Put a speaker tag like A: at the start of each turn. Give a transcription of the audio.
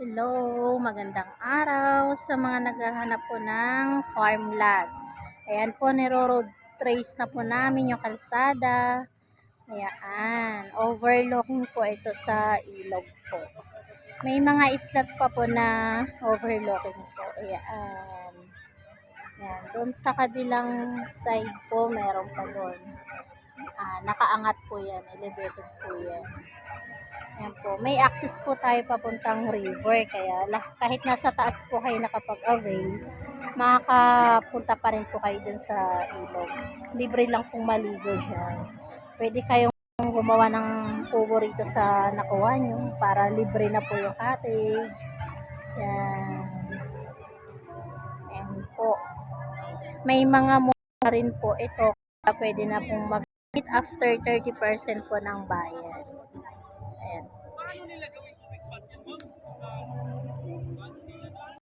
A: Hello, magandang araw sa mga naghahanap po ng farmland. Ayan po, niro-road trace na po namin yung kalsada. Ayan, overlooking po ito sa ilog po. May mga islat pa po na overlooking po. Ayan. Ayan, doon sa kabilang side po, meron pa doon. Ah, nakaangat po yan, elevated po yan. Po. May access po tayo papuntang river. Kaya kahit nasa taas po kayo nakapag-avail, makakapunta pa rin po kayo dun sa ilog. Libre lang pong maligo dyan. Pwede kayong gumawa ng kubo rito sa nakuha nyo para libre na po yung cottage. Yan. Ayan po. May mga mura rin po ito. Pwede na pong mag after 30% po ng bayad. Ayan